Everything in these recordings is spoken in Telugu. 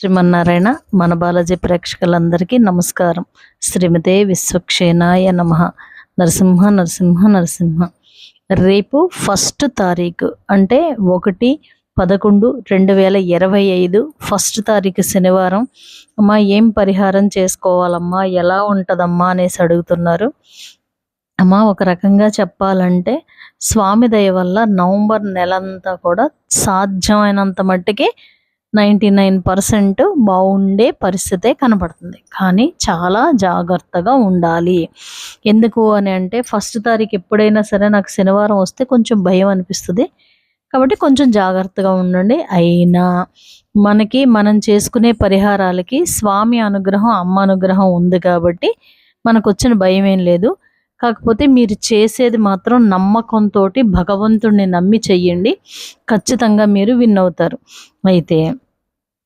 శ్రీమన్నారాయణ మన బాలాజీ ప్రేక్షకులందరికీ నమస్కారం. శ్రీమతే విశ్వక్షేనాయ నమ. నరసింహ నరసింహ నరసింహ. రేపు ఫస్ట్ తారీఖు అంటే ఒకటి పదకొండు రెండు వేల ఇరవై ఐదు ఫస్ట్ తారీఖు శనివారం. అమ్మా ఏం పరిహారం చేసుకోవాలమ్మా? ఎలా ఉంటుందమ్మా అనేసి అడుగుతున్నారు. అమ్మా ఒక రకంగా చెప్పాలంటే స్వామి దయ వల్ల నవంబర్ నెలంతా కూడా సాధ్యమైనంత మట్టుకి నైంటీ నైన్ పర్సెంట్ బాగుండే పరిస్థితే కనబడుతుంది కానీ చాలా జాగ్రత్తగా ఉండాలి. ఎందుకు అని అంటే ఫస్ట్ తారీఖు ఎప్పుడైనా సరే నాకు శనివారం వస్తే కొంచెం భయం అనిపిస్తుంది. కాబట్టి కొంచెం జాగ్రత్తగా ఉండండి. అయినా మనకి మనం చేసుకునే పరిహారాలకి స్వామి అనుగ్రహం అమ్మ అనుగ్రహం ఉంది కాబట్టి మనకు వచ్చిన భయం ఏం లేదు. కాకపోతే మీరు చేసేది మాత్రం నమ్మకంతో భగవంతుడిని నమ్మి చెయ్యండి. ఖచ్చితంగా మీరు విన్ అవుతారు. అయితే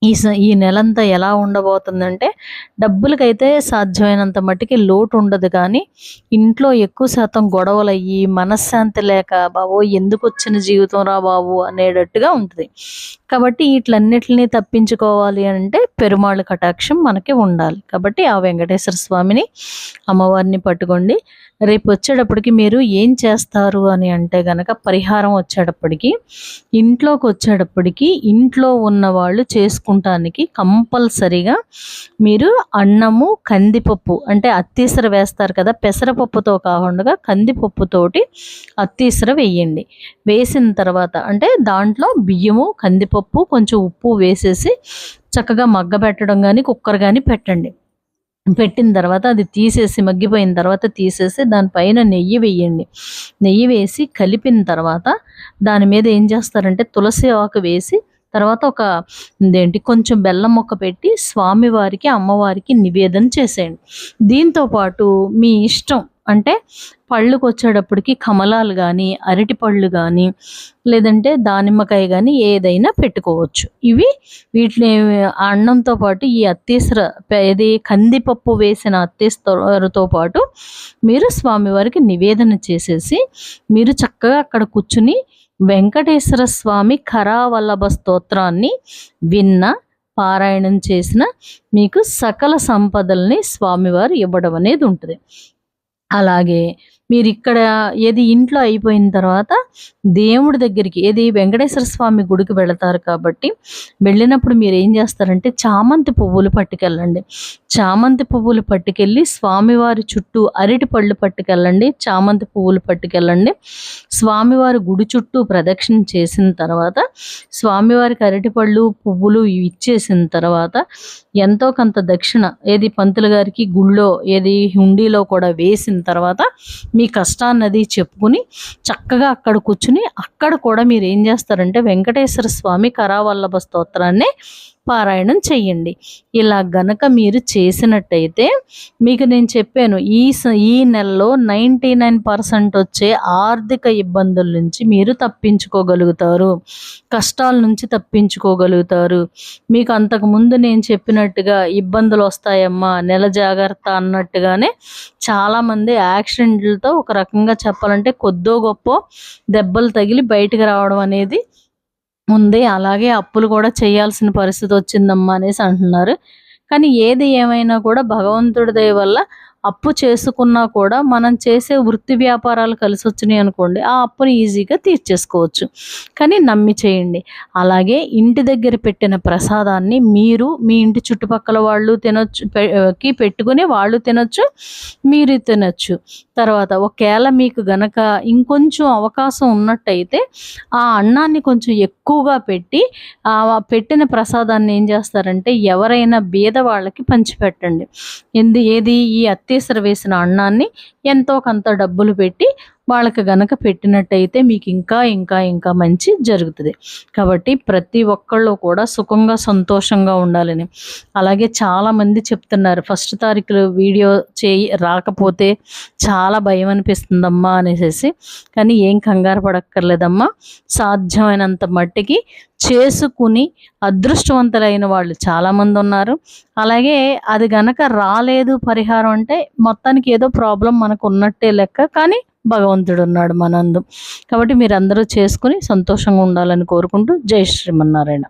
ఈ ఈ నెలంతా ఎలా ఉండబోతుందంటే డబ్బులకైతే సాధ్యమైనంత మట్టుకి లోటు ఉండదు కానీ ఇంట్లో ఎక్కువ శాతం గొడవలు అయ్యి మనశ్శాంతి లేక బాబో ఎందుకు వచ్చిన జీవితం రా బాబు అనేటట్టుగా ఉంటుంది. కాబట్టి వీటిలన్నిటిని తప్పించుకోవాలి అంటే పెరుమాళ్ళ కటాక్షం మనకి ఉండాలి. కాబట్టి ఆ వెంకటేశ్వర స్వామిని అమ్మవారిని పట్టుకోండి. రేపు వచ్చేటప్పటికి మీరు ఏం చేస్తారు అని అంటే గనక పరిహారం వచ్చేటప్పటికి ఇంట్లోకి వచ్చేటప్పటికి ఇంట్లో ఉన్న వాళ్ళు చేసుకుంటానికి కంపల్సరిగా మీరు అన్నము కందిపప్పు అంటే అత్తీసర వేస్తారు కదా పెసరపప్పుతో కాకుండా కందిపప్పుతోటి అత్తీసర వేయండి. వేసిన తర్వాత అంటే దాంట్లో బియ్యము కందిపప్పు కొంచెం ఉప్పు వేసేసి చక్కగా మగ్గ పెట్టడం కానీ కుక్కర్ కానీ పెట్టండి. పెట్టిన తర్వాత అది తీసేసి మగ్గిపోయిన తర్వాత తీసేసి దానిపైన నెయ్యి వేయండి. నెయ్యి వేసి కలిపిన తర్వాత దాని మీద ఏం చేస్తారంటే తులసి ఆకు వేసి తర్వాత ఒక ఇదేంటి కొంచెం బెల్లం మొక్క పెట్టి స్వామివారికి అమ్మవారికి నివేదన చేసేయండి. దీంతో పాటు మీ ఇష్టం అంటే పళ్ళుకి వచ్చేటప్పటికి కమలాలు కానీ అరటి పళ్ళు కానీ లేదంటే దానిమ్మకాయ కానీ ఏదైనా పెట్టుకోవచ్చు. ఇవి వీటిని అన్నంతో పాటు ఈ అత్తీసర ఇది కందిపప్పు వేసిన అత్తీసరతో పాటు మీరు స్వామివారికి నివేదన చేసేసి మీరు చక్కగా అక్కడ కూర్చుని వెంకటేశ్వర స్వామి కరావల్లభ స్తోత్రాన్ని విన్న పారాయణం చేసిన మీకు సకల సంపదల్ని స్వామివారు ఇవ్వడం అనేది ఉంటుంది. అలాగే మీరు ఇక్కడ ఏది ఇంట్లో అయిపోయిన తర్వాత దేవుడి దగ్గరికి ఏది వెంకటేశ్వర స్వామి గుడికి వెళతారు కాబట్టి వెళ్ళినప్పుడు మీరు ఏం చేస్తారంటే చామంతి పువ్వులు పట్టుకెళ్ళండి. చామంతి పువ్వులు పట్టుకెళ్ళి స్వామివారి చుట్టూ అరటి పళ్ళు పట్టుకెళ్ళండి. చామంతి పువ్వులు పట్టుకెళ్ళండి. స్వామివారి గుడి చుట్టూ ప్రదక్షిణ చేసిన తర్వాత స్వామివారికి అరటిపళ్ళు పువ్వులు ఇచ్చేసిన తర్వాత ఎంతో కొంత దక్షిణ ఏది పంతులు గారికి గుళ్ళో ఏది హుండీలో కూడా వేసిన తర్వాత మీ కష్టాన్నది చెప్పుకుని చక్కగా అక్కడ కూర్చుని అక్కడ కూడా మీరు ఏం చేస్తారంటే వెంకటేశ్వర స్వామి కరావల్లభ స్తోత్రాన్ని పారాయణం చెయ్యండి. ఇలా గనక మీరు చేసినట్టయితే మీకు నేను చెప్పాను ఈ స- ఈ నెలలో నైంటీ నైన్ పర్సెంట్ వచ్చే ఆర్థిక ఇబ్బందుల నుంచి మీరు తప్పించుకోగలుగుతారు. కష్టాల నుంచి తప్పించుకోగలుగుతారు. మీకు అంతకుముందు నేను చెప్పినట్టుగా ఇబ్బందులు వస్తాయమ్మా నెల జాగ్రత్త అన్నట్టుగానే చాలామంది యాక్సిడెంట్లతో ఒక రకంగా చెప్పాలంటే కొద్దో గొప్ప దెబ్బలు తగిలి బయటకు రావడం అనేది ఉంది అలాగే అప్పులు కూడా చేయాల్సిన పరిస్థితి వచ్చిందమ్మా అనేసి అంటున్నారు. కానీ ఏది ఏమైనా కూడా భగవంతుడి దయ వల్ల అప్పు చేసుకున్నా కూడా మనం చేసే వృత్తి వ్యాపారాలు కలిసి వచ్చినాయి అనుకోండి ఆ అప్పుని ఈజీగా తీర్చేసుకోవచ్చు. కానీ నమ్మి చేయండి. అలాగే ఇంటి దగ్గర పెట్టిన ప్రసాదాన్ని మీరు మీ ఇంటి చుట్టుపక్కల వాళ్ళు తినొచ్చు పెట్టుకుని వాళ్ళు తినొచ్చు మీరు తినొచ్చు. తర్వాత ఒకవేళ మీకు గనక ఇంకొంచెం అవకాశం ఉన్నట్టయితే ఆ అన్నాన్ని కొంచెం ఎక్కువగా పెట్టి ఆ పెట్టిన ప్రసాదాన్ని ఏం చేస్తారంటే ఎవరైనా బీద వాళ్ళకి పంచిపెట్టండి. ఎందు ఏది ఈ అత్తీసర వేసిన అన్నాన్ని ఎంతో కొంత డబ్బులు పెట్టి వాళ్ళకి గనక పెట్టినట్టయితే మీకు ఇంకా ఇంకా ఇంకా మంచి జరుగుతుంది. కాబట్టి ప్రతి ఒక్కళ్ళు కూడా సుఖంగా సంతోషంగా ఉండాలని. అలాగే చాలామంది చెప్తున్నారు ఫస్ట్ తారీఖులో వీడియో చేయి రాకపోతే చాలా భయం అనిపిస్తుందమ్మా అనేసి కానీ ఏం కంగారు పడక్కర్లేదమ్మా. సాధ్యమైనంత మట్టికి చేసుకుని అదృష్టవంతులైన వాళ్ళు చాలామంది ఉన్నారు. అలాగే అది గనక రాలేదు పరిహారం అంటే మొత్తానికి ఏదో ప్రాబ్లం మనకు ఉన్నట్టే లెక్క. కానీ భగవంతుడు ఉన్నాడు మనందు. కాబట్టి మీరందరూ చేసుకుని సంతోషంగా ఉండాలని కోరుకుంటూ జై శ్రీమన్నారాయణ.